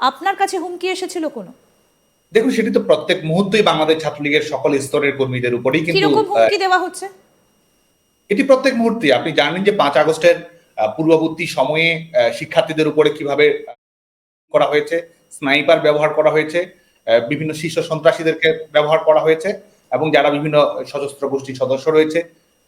আপনার কাছে হুমকি এসেছিল কোনো? দেখুন সেটি তো প্রত্যেক মুহূর্তেই বাংলাদেশ ছাত্রলীগের সকল স্তরের কর্মীদের উপরেই কিন্তু হুমকি দেওয়া হচ্ছে? এটি প্রত্যেক মুহূর্তে আপনি জানেন যে পাঁচ আগস্টের পূর্ববর্তী সময়ে শিক্ষার্থীদের উপরে কীভাবে করা হয়েছে স্নাইপার ব্যবহার করা হয়েছে বিভিন্ন শীর্ষ সন্ত্রাসীদেরকে ব্যবহার করা হয়েছে এবং যারা বিভিন্ন সশস্ত্র গোষ্ঠীর সদস্য রয়েছে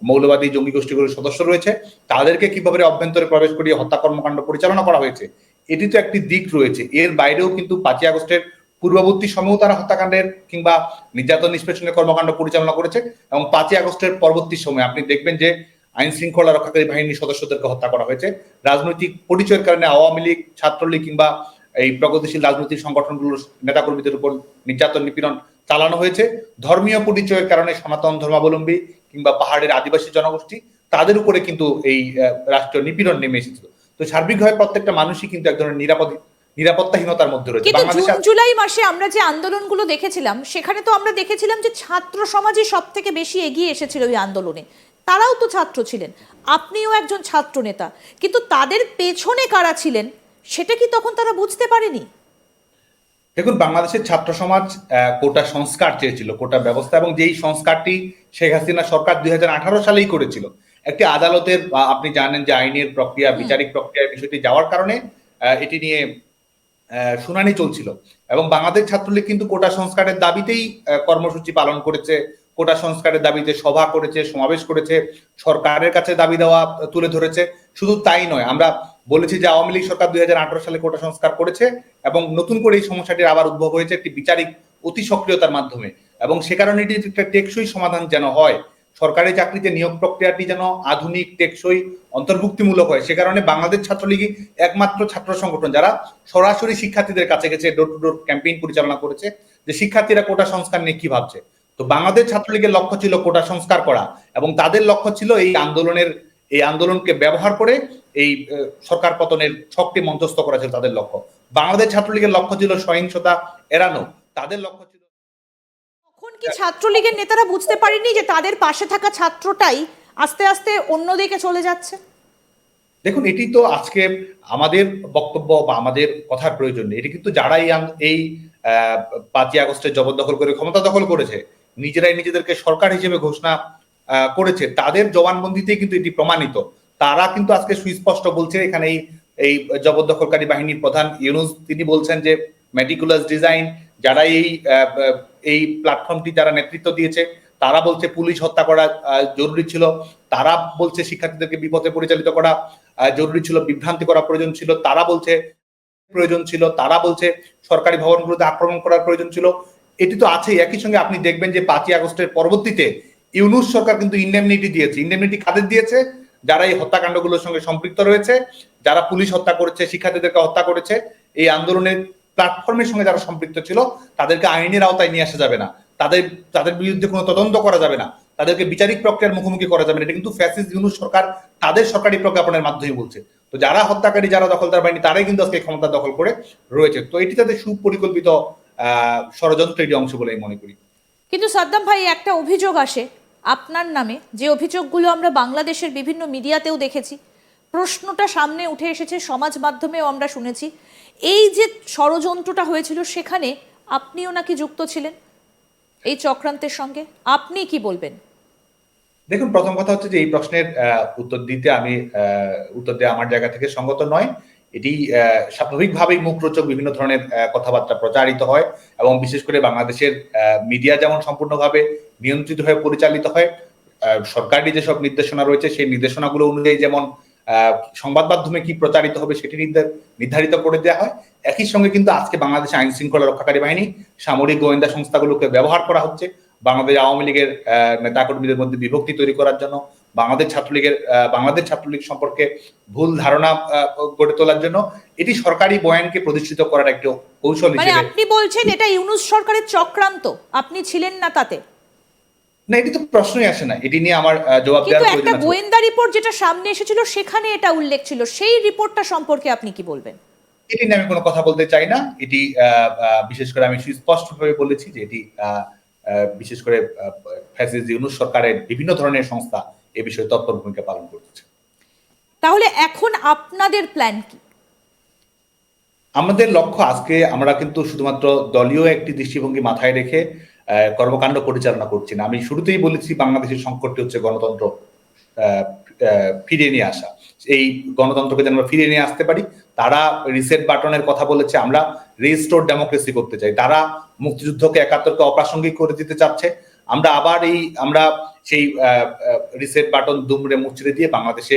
মৌলবাদী জঙ্গি গোষ্ঠীগুলোর সদস্য রয়েছে তাদেরকে কীভাবে অভ্যন্তরে প্রবেশ করিয়ে হত্যা কর্মকাণ্ড পরিচালনা করা হয়েছে এটি তো একটি দিক রয়েছে। এর বাইরেও কিন্তু পাঁচই আগস্টের পূর্ববর্তী সময়েও তারা হত্যাকাণ্ডের কিংবা নির্যাতন নিষ্পেষণের কর্মকাণ্ড পরিচালনা করেছে এবং পাঁচই আগস্টের পরবর্তী সময়ে আপনি দেখবেন যে আইন শৃঙ্খলা রক্ষাকারী বাহিনীর সদস্যদেরকে হত্যা করা হয়েছে। রাজনৈতিক পরিচয়ের কারণে আওয়ামী লীগ, ছাত্রলীগ কিংবা এই প্রগতিশীল রাজনৈতিক সংগঠনগুলোর নেতাকর্মীদের উপর নির্যাতন নিপীড়ন চালানো হয়েছে। ধর্মীয় পরিচয়ের কারণে সনাতন ধর্মাবলম্বী কিংবা পাহাড়ের আদিবাসী জনগোষ্ঠী, তাদের উপরে কিন্তু এই রাষ্ট্রীয় নিপীড়ন নেমে এসেছিল। তো সার্বিকভাবে প্রত্যেকটা মানুষই কিন্তু এক ধরনের নিরাপদ নিরাপত্তাহীনতার মধ্যে রয়েছে। কিন্তু জুন জুলাই মাসে আমরা যে আন্দোলনগুলো দেখেছিলাম সেখানে তো আমরা দেখেছিলাম যে ছাত্র সমাজই সব থেকে বেশি এগিয়ে এসেছিল ওই আন্দোলনে। তারাও তো ছাত্র ছিলেন আপনিও একজন ছাত্র নেতা। কিন্তু তাদের পেছনে কারা ছিলেন সেটা কি তখন তারা বুঝতে পারেনি? দেখুন বাংলাদেশের ছাত্র সমাজ আহ, কোটা সংস্কার চেয়েছিল কোটা ব্যবস্থা এবং যেই সংস্কারটি শেখ হাসিনা সরকার দুই হাজার আঠারো সালেই করেছিল একটি আদালতের বা আপনি জানেন যে আইনের প্রক্রিয়া বিচারিক প্রক্রিয়ার বিষয়টি যাওয়ার কারণে এটি নিয়ে শুনানি চলছিল। এবং বাংলাদেশ ছাত্রলীগ কিন্তু কোটা সংস্কারের দাবিতেই কর্মসূচি পালন করেছে। কোটা সংস্কারের দাবিতে সভা করেছে সমাবেশ করেছে সরকারের কাছে দাবি দেওয়া তুলে ধরেছে। শুধু তাই নয় আমরা বলেছি যে আওয়ামী লীগ সরকার দুই হাজার আঠারো সালে কোটা সংস্কার করেছে এবং নতুন করে এই সমস্যাটির আবার উদ্ভব হয়েছে একটি বিচারিক অতি সক্রিয়তার মাধ্যমে। এবং সে কারণে এটি একটা টেকসই সমাধান যেন হয় সরকারি চাকরিতে নিয়োগ প্রক্রিয়াটি যেন আধুনিক, টেকসই, অন্তর্ভুক্তিমূলক হয়। সে কারণে বাংলাদেশ ছাত্রলীগই একমাত্র ছাত্র সংগঠন যারা সরাসরি শিক্ষার্থীদের কাছে গেছে ডোর টু ডোর ক্যাম্পেইন পরিচালনা করেছে যে শিক্ষার্থীরা কোটা সংস্কার নিয়ে কি ভাবছে? তো বাংলাদেশ ছাত্রলীগের লক্ষ্য ছিল কোটা সংস্কার করা এবং তাদের লক্ষ্য ছিল এই আন্দোলনের, এই আন্দোলনকে ব্যবহার করে এই সরকার পতনের ছকটি মঞ্চস্থ করা ছিল তাদের লক্ষ্য। বাংলাদেশ ছাত্রলীগের লক্ষ্য ছিল সহিংসতা এড়ানো। তাদের লক্ষ্য ছিল কি ছাত্রলীগের নেতারা বুঝতে পারেনি যে তাদের পাশে থাকা ছাত্রটাই আস্তে আস্তে অন্যদিকে চলে যাচ্ছে? দেখুন, এটি তো আজকে আমাদের বক্তব্য বা আমাদের কথার প্রয়োজন নেই। এটি কিন্তু যারাই এই পাঁচই আগস্টে জবরদখল করে ক্ষমতা দখল করেছে, নিজেরাই নিজেদেরকে সরকার হিসেবে ঘোষণা করেছে, তাদের জবানবন্দিতে কিন্তু এটি প্রমাণিত। তারা কিন্তু আজকে সুস্পষ্ট বলছে, এখানে এই এই জবরদখলকারী বাহিনীর প্রধান ইউনুস, তিনি বলছেন যে মেটিকুলাস ডিজাইন যারা এই এই প্ল্যাটফর্মটি যারা নেতৃত্ব দিয়েছে, তারা বলছে পুলিশ হত্যা করা জরুরি ছিল। তারা বলছে শিক্ষার্থীদেরকে বিপথে পরিচালিত করা জরুরি ছিল, বিভ্রান্তি করা প্রয়োজন ছিল। তারা বলছে প্রয়োজন ছিল। তারা বলছে সরকারি ভবনগুলোতে আক্রমণ করার প্রয়োজন ছিল। এটি তো আছে একই সঙ্গে আপনি দেখবেন যে পাঁচই আগস্টের পরবর্তীতে ইউনুস সরকার কিন্তু ইন্ডেমনিটি দিয়েছে। ইন্ডেমনিটি কাদের দিয়েছে। যারা এই হত্যাকাণ্ডগুলোর সঙ্গে সম্পৃক্ত রয়েছে, যারা পুলিশ হত্যা করেছে, শিক্ষার্থীদেরকে হত্যা করেছে, এই আন্দোলনের প্ল্যাটফর্মের সঙ্গে যারা সম্পৃক্ত ছিল, তাদেরকে আইনের আওতায় নিয়ে আসা যাবে না। তাদের তাদের বিরুদ্ধে কোনো তদন্ত করা যাবে না। তাদেরকে বিচারিক প্রক্রিয়ার মুখোমুখি করা যাবে না। এটা কিন্তু ফ্যাসিস্ট ইউনুস সরকার, তাদের সরকারি প্রজ্ঞাপনের মাধ্যমে বলছে। তো যারা হত্যাকারী, যারা দখলদার বাহিনী, তারাই কিন্তু আজকে ক্ষমতা দখল করে রয়েছে। তো এটি তাদের সুপরিকল্পিত, আহ ষড়যন্ত্রেরই অংশ বলে আমি মনে করি। কিন্তু সাদ্দাম ভাই, একটা অভিযোগ আসে আপনার নামে। যে অভিযোগগুলো আমরা বাংলাদেশের বিভিন্ন মিডিয়াতেও দেখেছি। প্রশ্নটা সামনে উঠে এসেছে সমাজ মাধ্যমেও আমরা শুনেছি। এই যে ষড়যন্ত্রটা হয়েছিল সেখানে আপনিও নাকি যুক্ত ছিলেন এই চক্রান্তের সঙ্গে? আপনি কি বলবেন? দেখুন, প্রথম কথা হচ্ছে যে এই প্রশ্নের উত্তর দিতে আমি উত্তর দেওয়া আমার জায়গা থেকে সঙ্গত নয়। এটি স্বাভাবিকভাবেই মুখরোচক বিভিন্ন ধরনের কথাবার্তা প্রচারিত হয় এবং বিশেষ করে বাংলাদেশের মিডিয়া যেমন সম্পূর্ণভাবে নিয়ন্ত্রিত হয়ে পরিচালিত হয় সরকারি যেসব নির্দেশনা রয়েছে সেই নির্দেশনাগুলো অনুযায়ী যেমন সংবাদ মাধ্যমে কি প্রচারিত হবে সেটি নির্ধার- নির্ধারিত করে দেওয়া হয়। একই সঙ্গে কিন্তু আজকে বাংলাদেশ আইন শৃঙ্খলা রক্ষাকারী বাহিনী সামরিক গোয়েন্দা সংস্থাগুলোকে ব্যবহার করা হচ্ছে। বাংলাদেশ আওয়ামী লীগের নেতাকর্মীদের মধ্যে বিভক্তি তৈরি করার জন্য বাংলাদেশ ছাত্রলীগের বাংলাদেশ ছাত্রলীগ সম্পর্কে ভুল ধারণা গড়ে তোলার জন্য এটি সরকারি বয়ানকে প্রতিষ্ঠিত করার একটি কৌশল মানে হিসেবে আপনি বলছেন এটা ইউনুস সরকারের চক্রান্ত। আপনি ছিলেন না তাতে। না এটি তো প্রশ্নই আসে না। এটি নিয়ে আমার জবাব দেওয়ার একটা প্রয়োজন আছে। গোয়েন্দা রিপোর্ট যেটা সামনে এসেছিল সেখানে এটা উল্লেখ ছিল। সেই রিপোর্টটা সম্পর্কে আপনি কি বলবেন? এটি নিয়ে আমি কোনো কথা বলতে চাই না। এটি বিশেষ করে আমি সুস্পষ্টভাবে বলেছি যে এটি বিশেষ করে ফ্যাসিস ইউনুস সরকারের বিভিন্ন ধরনের সংস্থা এ বিষয়ে তৎপর ভূমিকা পালন করতেছে তাহলে এখন আপনাদের প্ল্যান কি? আমাদের লক্ষ্য আজকে আমরা কিন্তু শুধুমাত্র দলীয় একটি দৃষ্টিভঙ্গি মাথায় রেখে কর্মকাণ্ড পরিচালনা করছি না। আমি শুরুতেই বলেছি বাংলাদেশের সংকটটি হচ্ছে গণতন্ত্র ফিরিয়ে নিয়ে আসা। এই গণতন্ত্রকে যেন আমরা ফিরিয়ে নিয়ে আসতে পারি, তারা রিসেট বাটনের কথা বলেছে, আমরা রিস্টোর ডেমোক্রেসি করতে চাই। তারা মুক্তিযুদ্ধকে একাত্তরকে অপ্রাসঙ্গিক করে দিতে চাচ্ছে। আমরা আবার এই, আমরা সেই রিসেট বাটন দুমড়ে মুচড়ে দিয়ে বাংলাদেশে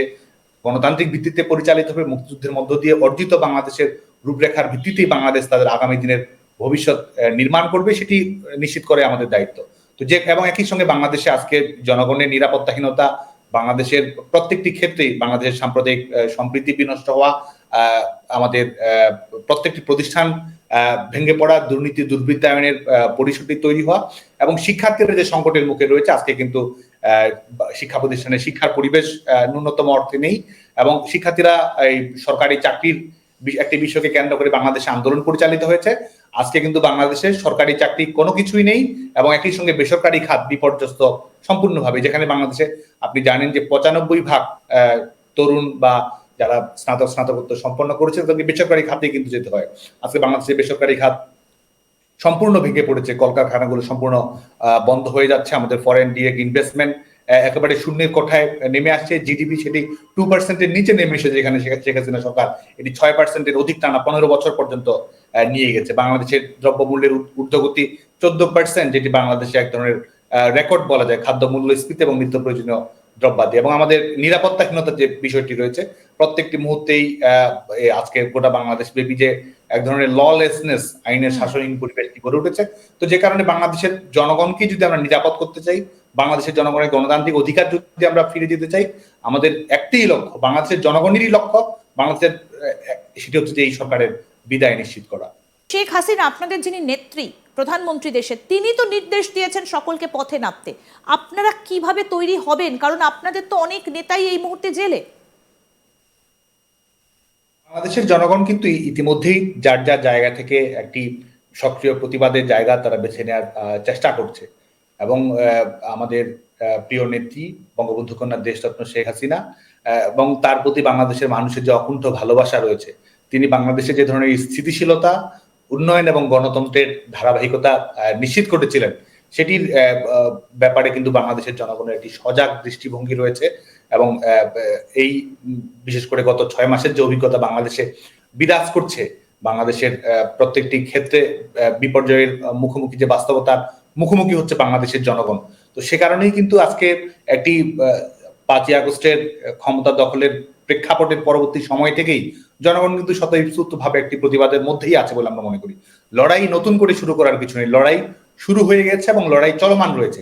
গণতান্ত্রিক ভিত্তিতে পরিচালিত হবে, মুক্তিযুদ্ধের মধ্য দিয়ে অর্জিত বাংলাদেশের রূপরেখার ভিত্তিতেই বাংলাদেশ তাদের আগামী দিনের ভবিষ্যৎ নির্মাণ করবে সেটি নিশ্চিত করে আমাদের দায়িত্ব। তো যে, এবং একই সঙ্গে বাংলাদেশে আজকে জনগণের নিরাপত্তাহীনতা, বাংলাদেশের প্রত্যেকটি ক্ষেত্রেই বাংলাদেশের সাম্প্রদায়িক সম্প্রীতি বিনষ্ট হওয়া আমাদের প্রত্যেকটি প্রতিষ্ঠান ভেঙে পড়া, দুর্নীতি, দুর্বৃত্তায়নের পরিস্থিতি তৈরি হওয়া এবং শিক্ষার্থীরা যে সংকটের মুখে রয়েছে, আজকে কিন্তু শিক্ষা প্রতিষ্ঠানে শিক্ষার পরিবেশ ন্যূনতম অর্থে নেই এবং শিক্ষার্থীরা এই সরকারি চাকরির একটি বিষয়কে কেন্দ্র করে বাংলাদেশে আন্দোলন পরিচালিত হয়েছে। আজকে কিন্তু বাংলাদেশে সরকারি চাকরি কোনো কিছুই নেই এবং একই সঙ্গে বেসরকারি খাত বিপর্যস্ত সম্পূর্ণভাবে, যেখানে বাংলাদেশে আপনি জানেন যে পঁচানব্বই ভাগ তরুণ বা যারা স্নাতক, স্নাতকোত্তর সম্পন্ন করেছে তাদেরকে বেসরকারি খাতে কিন্তু যেতে হয়। আজকে বাংলাদেশে বেসরকারি খাত সম্পূর্ণ ভেঙে পড়েছে। কলকারখানাগুলো সম্পূর্ণ বন্ধ হয়ে যাচ্ছে। আমাদের ফরেন ডিরেক্ট ইনভেস্টমেন্ট একেবারে শূন্যের কোঠায় নেমে আসছে। জিডিপি সেটি টু পার্সেন্টের নিচে নেমে এসেছে যেখানে শেখ হাসিনা সরকার। এটি ছয় পার্সেন্টের অধিক টানা পনেরো বছর পর্যন্ত নিয়ে গেছে। বাংলাদেশের দ্রব্যমূল্যের ঊর্ধ্ব- ঊর্ধ্বগতি চোদ্দ পার্সেন্ট যেটি বাংলাদেশে এক ধরনের রেকর্ড বলা যায় খাদ্য মূল্যস্ফীতি এবং নিত্য প্রয়োজনীয় দ্রব্যাদি। এবং আমাদের নিরাপত্তাহীনতার যে বিষয়টি রয়েছে প্রত্যেকটি মুহূর্তেই আহ, আজকে গোটা বাংলাদেশ ব্যাপী যে এক ধরনের ললেসনেস আইনের শাসনহীন পরিবেশটি গড়ে উঠেছে। তো যে কারণে বাংলাদেশের জনগণকে যদি আমরা নিরাপদ করতে চাই বাংলাদেশের জনগণের গণতান্ত্রিক অধিকার যদি আমরা ফিরে দিতে চাই আমাদের একটাই লক্ষ্য বাংলাদেশের জনগণেরই লক্ষ্য বাংলাদেশের সেটি হচ্ছে যে এই সরকারের বিদায় নিশ্চিত করা। শেখ হাসিনা আপনাদের যিনি নেত্রী প্রধানমন্ত্রী দেশে তিনি তো নির্দেশ দিয়েছেন সকলকে পথে নামতে। আপনারা কীভাবে তৈরি হবেন? কারণ আপনাদের তো অনেক নেতাই এই মুহূর্তে জেলে। বাংলাদেশের জনগণ কিন্তু ইতিমধ্যেই যার যার জায়গা থেকে একটি সক্রিয় প্রতিবাদের জায়গা তারা বেছে নেওয়ার চেষ্টা করছে। এবং আমাদের প্রিয় নেত্রী বঙ্গবন্ধু কন্যা দেশরত্ন শেখ হাসিনা এবং তার প্রতি বাংলাদেশের মানুষের যে অকুণ্ঠ ভালোবাসা রয়েছে, তিনি বাংলাদেশে যে ধরনের স্থিতিশীলতা, উন্নয়ন এবং গণতন্ত্রের ধারাবাহিকতা নিশ্চিত করেছিলেন, সেটির ব্যাপারে কিন্তু বাংলাদেশের জনগণের একটি সজাগ দৃষ্টিভঙ্গি রয়েছে এবং এই বিশেষ করে গত ছয় মাসের যে অভিজ্ঞতা বাংলাদেশে বিরাজ করছে, বাংলাদেশের প্রত্যেকটি ক্ষেত্রে বিপর্যয়ের মুখোমুখি যে বাস্তবতার মুখোমুখি হচ্ছে বাংলাদেশের জনগণ। তো সে কারণেই কিন্তু আজকে একটি পাঁচই আগস্টের ক্ষমতা দখলের প্রেক্ষাপটের পরবর্তী সময় থেকেই জনগণ কিন্তু স্বতঃস্ফূর্ত ভাবে একটি প্রতিবাদের মধ্যেই আছে বলে আমরা মনে করি। লড়াই নতুন করে শুরু করার কিছু নেই লড়াই শুরু হয়ে গেছে এবং লড়াই চলমান রয়েছে।